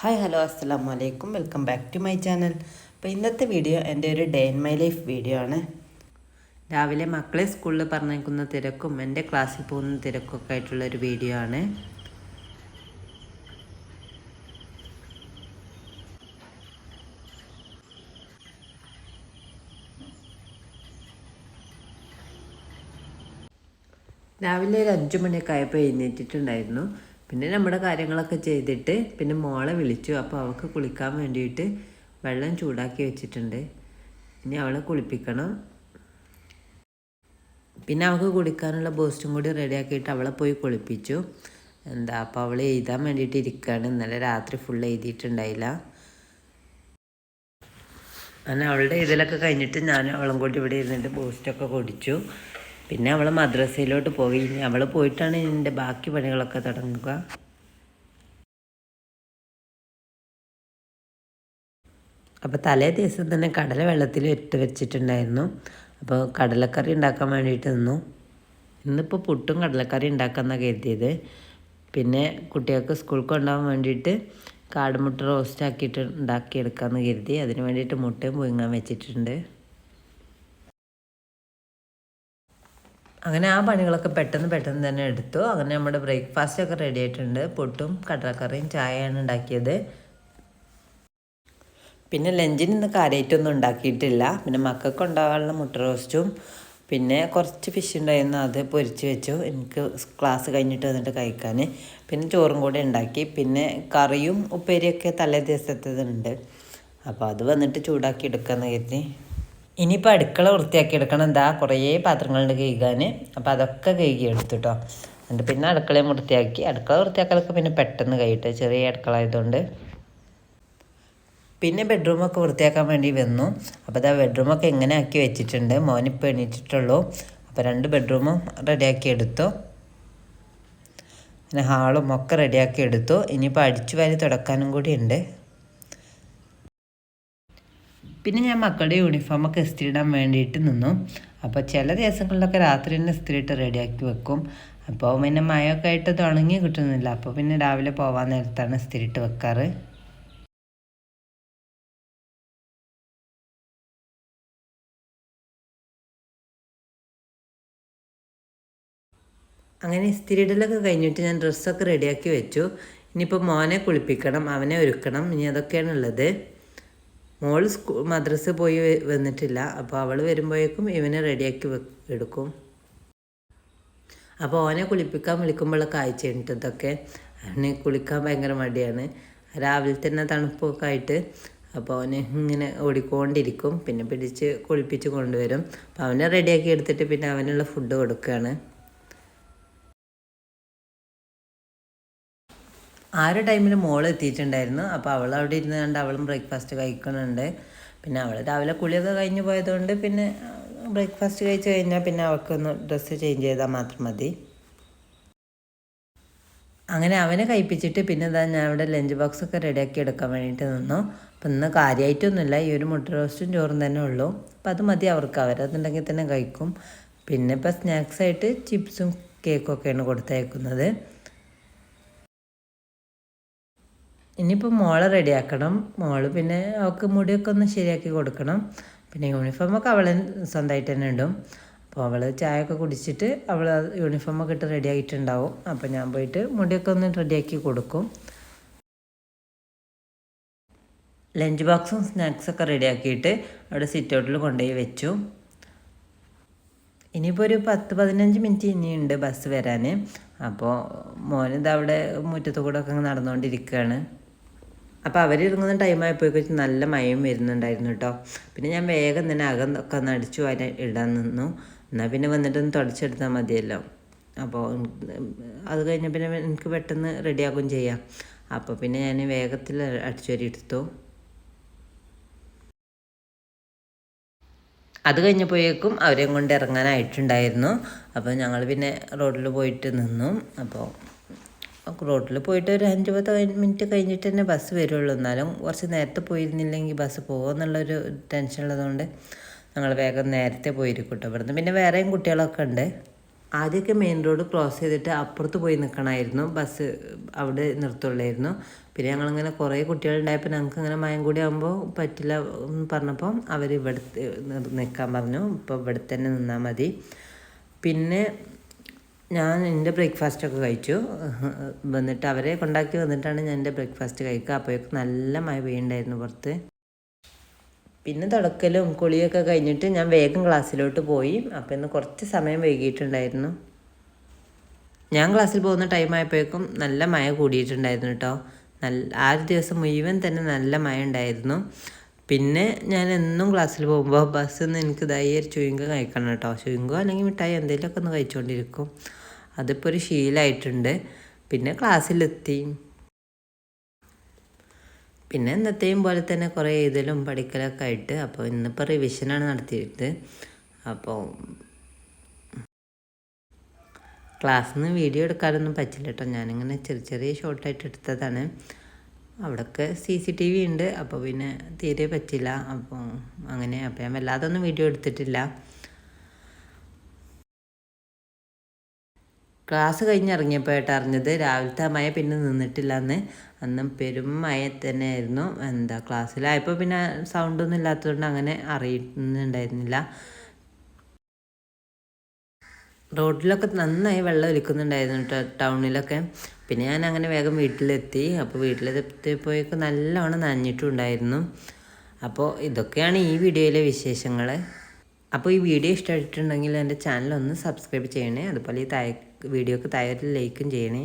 Hi hello അസ്സാം വലൈക്കും welcome back to my channel അപ്പോൾ ഇന്നത്തെ വീഡിയോ എന്റെ ഒരു day in my life video ആണ്. രാവിലെ മക്കളെ സ്കൂളിൽ പറഞ്ഞേക്കുന്ന തിരക്കും എന്റെ ക്ലാസ്സിൽ പോകുന്ന തിരക്കൊക്കെ ആയിട്ടുള്ള ഒരു വീഡിയോ ആണ്. രാവിലെ ഒരു അഞ്ചു മണിയൊക്കെ ആയപ്പോൾ എഴുന്നേറ്റിട്ടുണ്ടായിരുന്നു. പിന്നെ നമ്മുടെ കാര്യങ്ങളൊക്കെ ചെയ്തിട്ട് പിന്നെ മോളെ വിളിച്ചു. അപ്പോൾ അവൾക്ക് കുളിക്കാൻ വേണ്ടിയിട്ട് വെള്ളം ചൂടാക്കി വെച്ചിട്ടുണ്ട്. ഇനി അവളെ കുളിപ്പിക്കണം. പിന്നെ അവൾക്ക് കുളിക്കാനുള്ള ബൂസ്റ്റും കൂടി റെഡിയാക്കിയിട്ട് അവളെ പോയി കുളിപ്പിച്ചു. എന്താ അപ്പോൾ അവൾ എഴുതാൻ വേണ്ടിയിട്ട് ഇരിക്കുകയാണ് ഇന്നലെ രാത്രി ഫുൾ എഴുതിയിട്ടുണ്ടായില്ല. അങ്ങനെ അവളുടെ ഇതിലൊക്കെ കഴിഞ്ഞിട്ട് ഞാൻ അവളും കൂടി ഇവിടെ ഇരുന്നിട്ട് ബൂസ്റ്റൊക്കെ കുടിച്ചു. പിന്നെ അവൾ മദ്രസയിലോട്ട് പോയി. ഇനി അവൾ പോയിട്ടാണ് എന്റെ ബാക്കി പണികളൊക്കെ തുടങ്ങുക. അപ്പോൾ തലേ ദിവസം തന്നെ കടല വെള്ളത്തിൽ ഇട്ട് വെച്ചിട്ടുണ്ടായിരുന്നു. അപ്പോൾ കടലക്കറി ഉണ്ടാക്കാൻ വേണ്ടിയിട്ട് നിന്നു. ഇന്നിപ്പോൾ പുട്ടും കടലക്കറി ഉണ്ടാക്കാമെന്നാണ് കരുതിയത്. പിന്നെ കുട്ടികൾക്ക് സ്കൂൾ കൊണ്ടുപോകാൻ വേണ്ടിയിട്ട് കാടുമുട്ട റോസ്റ്റ് ആക്കിയിട്ട് ഉണ്ടാക്കിയെടുക്കാമെന്ന് കരുതി. അതിന് വേണ്ടിയിട്ട് മുട്ടയും പുഴുങ്ങാൻ വെച്ചിട്ടുണ്ട്. അങ്ങനെ ആ പണികളൊക്കെ പെട്ടെന്ന് പെട്ടെന്ന് തന്നെ എടുത്തു. അങ്ങനെ നമ്മുടെ ബ്രേക്ക്ഫാസ്റ്റ് ഒക്കെ റെഡി ആയിട്ടുണ്ട്. പുട്ടും കടലക്കറിയും ചായയാണ് ഉണ്ടാക്കിയത്. പിന്നെ ലഞ്ചിന് ഇന്ന് കാര്യമായിട്ടൊന്നും ഉണ്ടാക്കിയിട്ടില്ല. പിന്നെ മക്കൾക്ക് ഉണ്ടാകാനുള്ള മുട്ട റോസ്റ്റും പിന്നെ കുറച്ച് ഫിഷ് ഉണ്ടായിരുന്നു. അത് പൊരിച്ച് വെച്ചു. എനിക്ക് ക്ലാസ് കഴിഞ്ഞിട്ട് വന്നിട്ട് കഴിക്കാൻ. പിന്നെ ചോറും കൂടെ ഉണ്ടാക്കി. പിന്നെ കറിയും ഉപ്പേരിയൊക്കെ തലേ ദിവസത്തേതുണ്ട്. അപ്പോൾ അത് വന്നിട്ട് ചൂടാക്കി എടുക്കാമെന്ന് കരുതി. ഇനിയിപ്പോൾ അടുക്കള വൃത്തിയാക്കി എടുക്കണം എന്താ കുറേ പാത്രങ്ങളുണ്ട് കഴുകാൻ അപ്പോൾ അതൊക്കെ കഴുകി എടുത്തു കേട്ടോ എന്നിട്ട് പിന്നെ അടുക്കളയും വൃത്തിയാക്കി. അടുക്കള വൃത്തിയാക്കലൊക്കെ പിന്നെ പെട്ടെന്ന് കഴിയിട്ട്. ചെറിയ അടുക്കള ആയതുകൊണ്ട് പിന്നെ ബെഡ്റൂമൊക്കെ വൃത്തിയാക്കാൻ വേണ്ടി വന്നു. അപ്പോൾ അതാ ബെഡ്റൂമൊക്കെ എങ്ങനെ ആക്കി വെച്ചിട്ടുണ്ട്. മോനിപ്പോൾ എണീറ്റിട്ടുള്ളൂ. അപ്പോൾ രണ്ട് ബെഡ്റൂമും റെഡിയാക്കി എടുത്തു. പിന്നെ ഹാളും ഒക്കെ റെഡിയാക്കി എടുത്തു. ഇനിയിപ്പോൾ അടിച്ചു വാരി തുടക്കാനും കൂടി ഉണ്ട്. പിന്നെ ഞാൻ മക്കളുടെ യൂണിഫോമൊക്കെ ഇസ്തിരി ഇടാൻ വേണ്ടിയിട്ട് നിന്നു. അപ്പോൾ ചില ദിവസങ്ങളിലൊക്കെ രാത്രി തന്നെ ഇസ്തിരി ഇട്ട് റെഡിയാക്കി വെക്കും. അപ്പോൾ പിന്നെ മഴയൊക്കെ ആയിട്ട് തുണങ്ങി കിട്ടുന്നില്ല. അപ്പോൾ പിന്നെ രാവിലെ പോവാൻ നേരത്താണ് ഇസ്തിരി ഇട്ട് വെക്കാറ്. അങ്ങനെ ഇസ്തിരിയിടലൊക്കെ കഴിഞ്ഞിട്ട് ഞാൻ ഡ്രസ്സൊക്കെ റെഡിയാക്കി വെച്ചു. ഇനിയിപ്പോൾ മോനെ കുളിപ്പിക്കണം അവനെ ഒരുക്കണം. ഇനി അതൊക്കെയാണ് ഉള്ളത്. മോൾ സ്കൂ മദ്രസ പോയി വന്നിട്ടില്ല. അപ്പോൾ അവൾ വരുമ്പോഴേക്കും ഇവനെ റെഡിയാക്കി എടുക്കും. അപ്പോൾ ഓനെ കുളിപ്പിക്കാൻ വിളിക്കുമ്പോഴൊക്കെ അയച്ചിട്ടുണ്ട് ഇതൊക്കെ. അവന് കുളിക്കാൻ ഭയങ്കര മടിയാണ്. രാവിലെ തന്നെ തണുപ്പൊക്കെ ആയിട്ട് അപ്പോൾ അവന് ഇങ്ങനെ ഓടിക്കൊണ്ടിരിക്കും. പിന്നെ പിടിച്ച് കുളിപ്പിച്ച് കൊണ്ടുവരും. അപ്പോൾ അവനെ റെഡിയാക്കി എടുത്തിട്ട് പിന്നെ അവനുള്ള ഫുഡ് കൊടുക്കുകയാണ് ആ ഒരു ടൈമിൽ മോൾ എത്തിയിട്ടുണ്ടായിരുന്നു. അപ്പോൾ അവൾ അവിടെ ഇരുന്ന് കണ്ട് അവളും ബ്രേക്ക്ഫാസ്റ്റ് കഴിക്കുന്നുണ്ട്. പിന്നെ അവൾ രാവിലെ കുളിയൊക്കെ കഴിഞ്ഞ് പോയതുകൊണ്ട് പിന്നെ ബ്രേക്ക്ഫാസ്റ്റ് കഴിച്ച് കഴിഞ്ഞാൽ പിന്നെ അവൾക്കൊന്ന് ഡ്രസ്സ് ചേഞ്ച് ചെയ്താൽ മാത്രം മതി. അങ്ങനെ അവനെ കഴിപ്പിച്ചിട്ട് പിന്നെ ഇതാ ഞാൻ അവിടെ ലഞ്ച് ബോക്സ് ഒക്കെ റെഡിയാക്കി എടുക്കാൻ വേണ്ടിയിട്ട് നിന്നു. അപ്പം ഇന്ന് കാര്യമായിട്ടൊന്നുമില്ല ഈ ഒരു മുട്ട റോസ്റ്റും ചോറും തന്നെ ഉള്ളൂ. അപ്പം അത് മതി അവർക്ക്. അവരതുണ്ടെങ്കിൽ തന്നെ കഴിക്കും. പിന്നെ ഇപ്പം സ്നാക്സ് ആയിട്ട് ചിപ്സും കേക്കും ഒക്കെയാണ് കൊടുത്തയക്കുന്നത് ഇനിയിപ്പോൾ മോളെ റെഡിയാക്കണം. മോൾ പിന്നെ അവൾക്ക് മുടിയൊക്കെ ഒന്ന് ശരിയാക്കി കൊടുക്കണം. പിന്നെ യൂണിഫോമൊക്കെ അവൾ സ്വന്തമായിട്ട് തന്നെ ഇടും. അപ്പോൾ അവൾ ചായയൊക്കെ കുടിച്ചിട്ട് അവൾ യൂണിഫോമൊക്കെ ഇട്ട് റെഡി ആയിട്ടുണ്ടാവും. അപ്പോൾ ഞാൻ പോയിട്ട് മുടിയൊക്കെ ഒന്ന് റെഡിയാക്കി കൊടുക്കും. ലഞ്ച് ബോക്സും സ്നാക്സൊക്കെ റെഡിയാക്കിയിട്ട് അവിടെ സിറ്റ് ഔട്ടിൽ കൊണ്ടുപോയി വെച്ചു. ഇനിയിപ്പോൾ ഒരു പത്ത് പതിനഞ്ച് മിനിറ്റ് ഇനിയുണ്ട് ബസ് വരാൻ അപ്പോൾ മോനിത് അവിടെ മുറ്റത്തു കൂടെ ഒക്കെ നടന്നുകൊണ്ടിരിക്കുകയാണ്. അപ്പോൾ അവരിറങ്ങുന്ന ടൈം ആയപ്പോഴേക്കും നല്ല മയം വരുന്നുണ്ടായിരുന്നു കേട്ടോ പിന്നെ ഞാൻ വേഗം തന്നെ അകം ഒക്കെ ഒന്ന് അടിച്ചു വാരി ഇടാൻ നിന്നു. എന്നാൽ പിന്നെ വന്നിട്ടൊന്ന് തുടച്ചെടുത്താൽ മതിയല്ലോ. അപ്പോൾ അത് കഴിഞ്ഞ പിന്നെ എനിക്ക് പെട്ടെന്ന് റെഡിയാക്കും ചെയ്യാം. അപ്പോൾ പിന്നെ ഞാൻ വേഗത്തിൽ അടിച്ചു വരി എടുത്തു. അത് കഴിഞ്ഞപ്പോഴേക്കും അവരെയും കൊണ്ട് ഇറങ്ങാനായിട്ടുണ്ടായിരുന്നു. അപ്പോൾ ഞങ്ങൾ പിന്നെ റോഡിൽ പോയിട്ട് നിന്നു. അപ്പോൾ റോഡിൽ പോയിട്ട് ഒരു അഞ്ച് പത്ത് മിനിറ്റ് കഴിഞ്ഞിട്ട് തന്നെ ബസ് വരുള്ളൂ. എന്നാലും കുറച്ച് നേരത്തെ പോയിരുന്നില്ലെങ്കിൽ ബസ് പോകുമെന്നുള്ളൊരു ടെൻഷൻ ഉള്ളതുകൊണ്ട് ഞങ്ങൾ വേഗം നേരത്തെ പോയിരിക്കട്ടോ ഇവിടുന്ന് പിന്നെ വേറെയും കുട്ടികളൊക്കെ ഉണ്ട്. ആദ്യമൊക്കെ മെയിൻ റോഡ് ക്രോസ് ചെയ്തിട്ട് അപ്പുറത്ത് പോയി നിൽക്കണമായിരുന്നു ബസ് അവിടെ നിർത്തുള്ളായിരുന്നു. പിന്നെ ഞങ്ങളിങ്ങനെ കുറേ കുട്ടികളുണ്ടായപ്പോൾ ഞങ്ങൾക്ക് ഇങ്ങനെ മയം കൂടി ആകുമ്പോൾ പറ്റില്ല എന്ന് പറഞ്ഞപ്പോൾ അവർ ഇവിടെ നിൽക്കാൻ പറഞ്ഞു. ഇപ്പോൾ ഇവിടെ തന്നെ നിന്നാൽ മതി. പിന്നെ ഞാൻ എന്റെ ബ്രേക്ക്ഫാസ്റ്റൊക്കെ കഴിച്ചു. വന്നിട്ട് അവരെ കൊണ്ടാക്കി വന്നിട്ടാണ് ഞാൻ എന്റെ ബ്രേക്ക്ഫാസ്റ്റ് കഴിക്കുക. അപ്പോഴേക്കും നല്ല മഴ പെയ്യുണ്ടായിരുന്നു പുറത്ത്. പിന്നെ തുടക്കലും കുളിയൊക്കെ കഴിഞ്ഞിട്ട് ഞാൻ വേഗം ക്ലാസ്സിലോട്ട് പോയി. അപ്പോൾ ഇന്ന് കുറച്ച് സമയം വൈകിയിട്ടുണ്ടായിരുന്നു. ഞാൻ ക്ലാസ്സിൽ പോകുന്ന ടൈം ആയപ്പോഴേക്കും നല്ല മഴ കൂടിയിട്ടുണ്ടായിരുന്നു കേട്ടോ. നല്ല ആ ഒരു ദിവസം മുഴുവൻ തന്നെ നല്ല മഴ ഉണ്ടായിരുന്നു. പിന്നെ ഞാൻ എന്നും ക്ലാസ്സിൽ പോകുമ്പോൾ ബസ്സിൽ നിന്ന് എനിക്ക് ഇതായി ഒരു ചുയിങ്ക കഴിക്കണം കേട്ടോ ചുയിങ്കോ അല്ലെങ്കിൽ മിഠായി എന്തെങ്കിലുമൊക്കെ ഒന്ന് കഴിച്ചുകൊണ്ടിരിക്കും അതിപ്പോൾ ഒരു ശീലമായിട്ടുണ്ട് പിന്നെ ക്ലാസ്സിലെത്തി പിന്നെ എന്നത്തെയും പോലെ തന്നെ കുറേ എഴുതലും പഠിക്കലൊക്കെ ആയിട്ട് അപ്പോൾ ഇന്നിപ്പോൾ റിവിഷനാണ് നടത്തിയിട്ട് അപ്പോൾ ക്ലാസ്സിൽ നിന്ന് വീഡിയോ എടുക്കാനൊന്നും പറ്റില്ല കേട്ടോ ഞാനിങ്ങനെ ചെറിയ ചെറിയ ഷോർട്ടായിട്ട് എടുത്തതാണ്. അവിടെയൊക്കെ സി സി ടി വി ഉണ്ട്. അപ്പോൾ പിന്നെ തീരെ പറ്റില്ല. അപ്പോൾ അങ്ങനെ അപ്പോൾ ഞാൻ വല്ലാതൊന്നും വീഡിയോ എടുത്തിട്ടില്ല. ക്ലാസ് കഴിഞ്ഞിറങ്ങിയപ്പോഴായിട്ട് അറിഞ്ഞത് രാവിലത്തെ മഴ പിന്നെ നിന്നിട്ടില്ല എന്ന് അന്ന് പെരും മഴ തന്നെയായിരുന്നു. എന്താ ക്ലാസ്സിലായപ്പോൾ പിന്നെ സൗണ്ടൊന്നും ഇല്ലാത്തതുകൊണ്ട് അങ്ങനെ അറിയുന്നുണ്ടായിരുന്നില്ല. റോഡിലൊക്കെ നന്നായി വെള്ളം ഒലിക്കുന്നുണ്ടായിരുന്നു ടൗണിലൊക്കെ. പിന്നെ ഞാൻ അങ്ങനെ വേഗം വീട്ടിലെത്തി. അപ്പോൾ വീട്ടിലെത്തിയപ്പോഴേക്കും നല്ലോണം നനഞ്ഞിട്ടുണ്ടായിരുന്നു. അപ്പോൾ ഇതൊക്കെയാണ് ഈ വീഡിയോയിലെ വിശേഷങ്ങൾ അപ്പോൾ ഈ വീഡിയോ ഇഷ്ടമായിട്ടുണ്ടെങ്കിൽ എന്റെ ചാനൽ ഒന്ന് സബ്സ്ക്രൈബ് ചെയ്യണേ. അതുപോലെ ഈ താഴെ വീഡിയോക്ക് താഴെ ലൈക്കും ചെയ്യണേ.